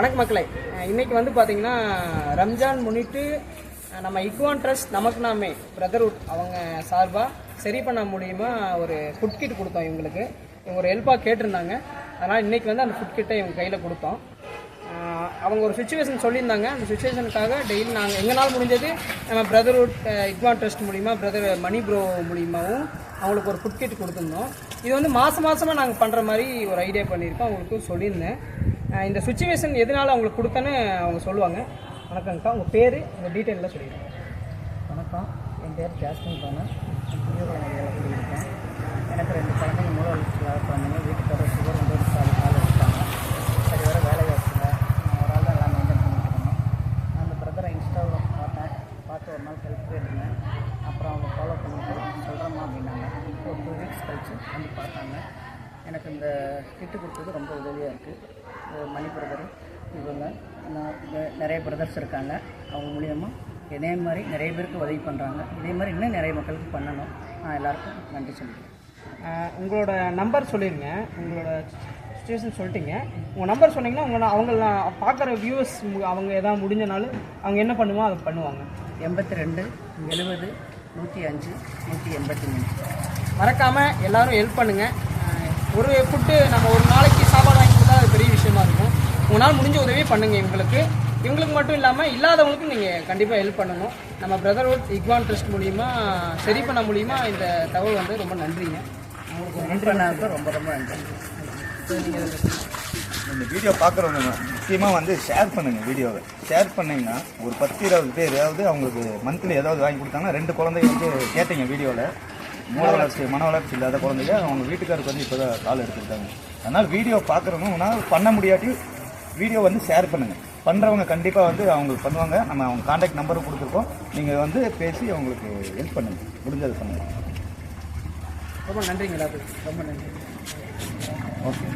வணக்கம் மக்களை. இன்றைக்கி வந்து பார்த்தீங்கன்னா ரம்ஜான் முன்னிட்டு நம்ம இக்வான் ட்ரஸ்ட் நமக்கு நாமே பிரதர்வுட் அவங்க சார்பாக சரி பண்ண முடியுமா ஒரு ஃபுட் கிட் கொடுத்தோம் இவங்களுக்கு. இவங்க ஒரு ஹெல்ப்பாக கேட்டிருந்தாங்க. அதனால் இன்றைக்கி வந்து அந்த ஃபுட் கிட்டை இவங்க கையில் கொடுத்தோம். அவங்க ஒரு சுச்சுவேஷன் சொல்லியிருந்தாங்க. அந்த சுச்சுவேஷனுக்காக டெய்லி நாங்கள் எங்களால் முடிஞ்சது? நம்ம பிரதர்வுட் இக்வான் ட்ரஸ்ட் மூலிமா பிரதர் மணி ப்ரோ மூலியமாகவும் அவங்களுக்கு ஒரு ஃபுட் கிட் கொடுத்துருந்தோம். இது வந்து மாதம் மாதமாக நாங்கள் பண்ணுற மாதிரி ஒரு ஐடியா பண்ணியிருக்கோம். அவங்களுக்கு சொல்லியிருந்தேன். இந்த சுச்சுவேஷன் எதனால அவங்களுக்கு கொடுத்தேன்னு அவங்க சொல்லுவாங்க. வணக்கங்கக்கா உங்கள் பேர் உங்கள் டீட்டெயிலில் சொல்லிடுங்க. வணக்கம் என் பேர் ஜாஸ்மின் பானு புளியகுளம் ஏரியாவில் குடியிருக்கேன். எனக்கு ரெண்டு குழந்தைங்க மூணு வளர்ச்சியில் குழந்தைங்க. வீட்டுக்கார சுகர் வந்து ஒரு சாலி கால் இருக்காங்க சரி வர வேலை வச்சுங்க ஒரு ஆள் தான் எல்லாம் மெயின்டைன் பண்ணிட்டு நான் அந்த பிரதரை இன்ஸ்டாவில் பார்த்தேன். பார்த்து ஒரு நாள் ஹெல்ப் இருந்தேன் அப்புறம் அவங்க ஃபாலோ பண்ணிட்டு சொல்கிறோமா அப்படின்னாங்க. ஒரு டூ வீக்ஸ் கழிச்சு வந்து பார்த்தாங்க. எனக்கு இந்த கிட்டு கொடுத்தது ரொம்ப உதவியாக இருக்குது மணி பிரதர் இவங்க. நிறைய பிரதர்ஸ் இருக்காங்க. அவங்க மூலியமாக இதே மாதிரி நிறைய பேருக்கு உதவி பண்ணுறாங்க இதே மாதிரி இன்னும் நிறைய மக்களுக்கு பண்ணணும். நான் எல்லாருக்கும் நன்றி சொல்லிக்கிறேன் அஹ் உங்களோட நம்பர் சொல்லிடுங்க உங்களோட சுச்சுவேஷன் சொல்லிட்டீங்க. உங்கள் நம்பர் சொன்னீங்கன்னா உங்களை அவங்க பார்க்குற வியூவர்ஸ் அவங்க எதாவது முடிஞ்சனாலும் அவங்க என்ன பண்ணுமோ அதை பண்ணுவாங்க. எண்பத்தி ரெண்டு எழுபது நூற்றி அஞ்சு நூற்றி எண்பத்தி மூணு. மறக்காமல் எல்லாரும் ஹெல்ப் பண்ணுங்கள் ஒரு ஃபுட்டு நம்ம ஒரு நாளைக்கு சாப்பாடு உங்களால் முடிஞ்ச உதவி பண்ணுங்க. இவங்களுக்கு இவங்களுக்கு மட்டும் இல்லாமல் இல்லாதவங்களுக்கும் நீங்கள் கண்டிப்பாக ஹெல்ப் பண்ணணும். நம்ம பிரதர்வுட் இக்வான் ட்ரஸ்ட் மூலிமா சரி பண்ண மூலிமா இந்த தகவல் வந்து ரொம்ப நன்றிங்க. உங்களுக்கு ஹெல்ப் பண்ணாதுக்கு ரொம்ப ரொம்ப நன்றி. இந்த வீடியோ பார்க்குறவங்க முக்கியமாக வந்து ஷேர் பண்ணுங்கள் வீடியோவை ஷேர் பண்ணீங்கன்னா ஒரு பத்து இருபது பேர் அதாவது அவங்களுக்கு மந்த்லி ஏதாவது வாங்கி கொடுத்தாங்கன்னா ரெண்டு குழந்தைங்க வந்து கேட்டீங்க வீடியோவில் மூல வளர்ச்சி மன வளர்ச்சி இல்லாத குழந்தைங்க அவங்க வீட்டுக்காருக்கு வந்து இப்போ தான் கால் எடுத்துக்கிட்டாங்க. அதனால் வீடியோ பார்க்குறவங்க பண்ண முடியாட்டி வீடியோ வந்து ஷேர் பண்ணுங்கள் பண்ணுறவங்க கண்டிப்பாக வந்து அவங்களுக்கு பண்ணுவாங்க. நம்ம அவங்க காண்டாக்ட் நம்பரும் கொடுத்துருக்கோம். நீங்கள் வந்து பேசி அவங்களுக்கு ஹெல்ப் பண்ணுங்கள் முடிஞ்சது பண்ணுங்கள் ரொம்ப நன்றிங்க எல்லாத்துக்கும் ரொம்ப நன்றி. ஓகே